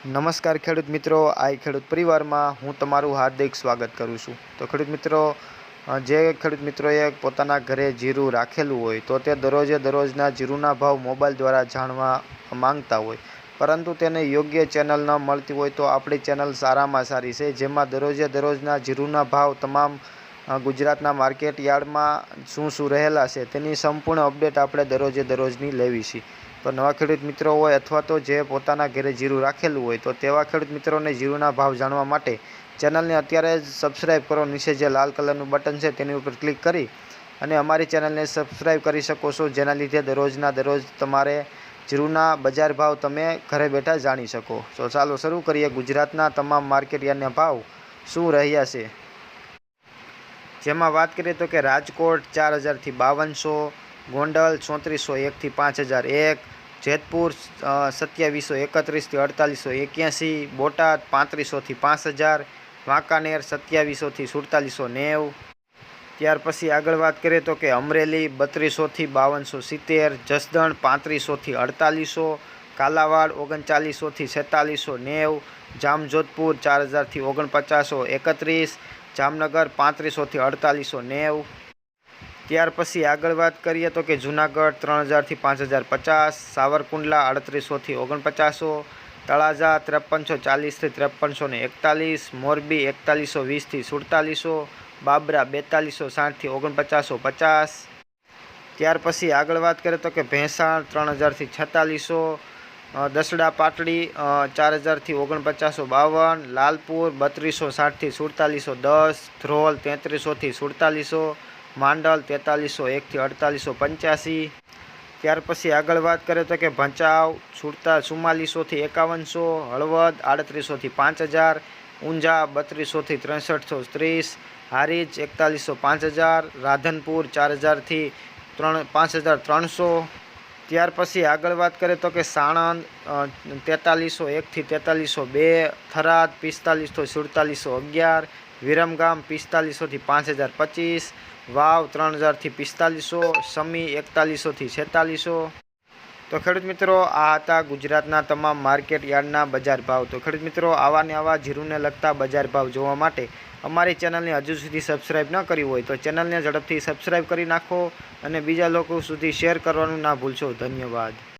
નમસ્કાર ખેડૂત મિત્રો આ ખેડૂત પરિવારમાં હું તમારું હાર્દિક સ્વાગત કરું છું. તો ખેડૂત મિત્રો જે ખેડૂત મિત્રોએ પોતાના ઘરે જીરું રાખેલું હોય તો તે દરરોજે દરરોજના જીરુંના ભાવ મોબાઈલ દ્વારા જાણવા માંગતા હોય. પરંતુ તેને યોગ્ય ચેનલ ન મળતી હોય તો આપણી ચેનલ સારામાં સારી છે, જેમાં દરરોજે દરરોજના જીરુના ભાવ તમામ ગુજરાતના માર્કેટ યાર્ડમાં શું શું રહેલા છે તેની સંપૂર્ણ અપડેટ આપણે દરરોજે દરરોજની લેવી છે. તો નવા ખેડૂત મિત્રો હોય અથવા તો જે પોતાના ઘરે જીરું રાખેલું હોય, તો તેવા ખેડૂત મિત્રોને જીરુના ભાવ જાણવા માટે ચેનલને અત્યારે જ સબસ્ક્રાઈબ કરો. નીચે જે લાલ કલરનું બટન છે તેની ઉપર ક્લિક કરી અને અમારી ચેનલને સબસ્ક્રાઈબ કરી શકો છો, જેના લીધે દરરોજના દરરોજ તમારે જીરુના બજાર ભાવ તમે ઘરે બેઠા જાણી શકો. તો ચાલો શરૂ કરીએ. ગુજરાતના તમામ માર્કેટ યાર્ડના ભાવ શું રહ્યા છે? જેમાં વાત કરીએ તો કે રાજકોટ ચાર હજારથી બાવનસો ગોંડલ ચોત્રીસો એકથી પાંચ હજાર એક, જેતપુર સત્યાવીસો એકત્રીસથી અડતાલીસો એક્યાસી, બોટાદ પાંત્રીસોથી પાંચ હજાર, વાંકાનેર સત્યાવીસોથી સુડતાલીસો નેવ. ત્યાર પછી આગળ વાત કરીએ તો કે અમરેલી બત્રીસોથી બાવનસો સિત્તેર, જસદણ પાંત્રીસોથી અડતાલીસો, કાલાવાડ ઓગણચાલીસોથી છેતાલીસો નેવ, જામજોધપુર ચાર હજારથી ઓગણપચાસો એકત્રીસ, જામનગર પાંત્રીસોથી અડતાલીસો નેવ ત્યાર પછી આગળ વાત કરીએ તો કે જુનાગઢ ત્રણ હજારથી પાંચ હજાર પચાસ, સાવરકુંડલા અડત્રીસોથી ઓગણપચાસો, તળાજા ત્રેપનસો ચાલીસથી ત્રેપનસો ને એકતાલીસ, મોરબી એકતાલીસો વીસથી સુડતાલીસો, બાબરા બેતાલીસો સાઠથી ઓગણપચાસો પચાસ. ત્યાર પછી આગળ વાત કરીએ તો કે ભેંસાણ ત્રણ હજારથી છેતાલીસો દસડા પાટડી ચાર હજારથી ઓગણપચાસો બાવન, લાલપુર બત્રીસો સાઠથી સુડતાલીસો દસ, ધ્રોલ તેત્રીસોથી સુડતાલીસો માંડલ તેતાલીસો એકથી અડતાલીસો પંચ્યાસી. ત્યાર પછી આગળ વાત કરીએ તો કે ભચાઉ સુડતા ચુમ્માલીસોથી એકાવનસો, હળવદ આડત્રીસોથી પાંચ હજાર, ઊંઝા બત્રીસોથી ત્રેસઠસો ત્રીસ, હારીજ એકતાલીસો પાંચ હજાર, રાધનપુર ચાર હજારથી ત્રણ, પાંચ હજાર ત્રણસો. ત્યાર પછી આગળ વાત કરીએ તો કે સાણંદ તેતાલીસો એકથી તેતાલીસો બે, થરાદ પિસ્તાલીસો સુડતાલીસો અગિયાર વિરમગામ પિસ્તાલીસોથી પાંચ હજાર પચીસ, વાવ ત્રણ હજારથી પિસ્તાલીસો, સમી એકતાલીસોથી છેતાલીસો. તો ખેડૂત મિત્રો, આ હતા ગુજરાતના તમામ માર્કેટ યાર્ડના બજાર ભાવ. તો ખેડૂત મિત્રો, આવા ને આવા જીરુને લગતા બજાર ભાવ જોવા માટે અમારી ચેનલને હજુ સુધી સબસ્ક્રાઈબ ન કરી હોય તો ચેનલને ઝડપથી સબસ્ક્રાઈબ કરી નાખો અને બીજા લોકો સુધી શેર કરવાનું ના ભૂલશો. ધન્યવાદ.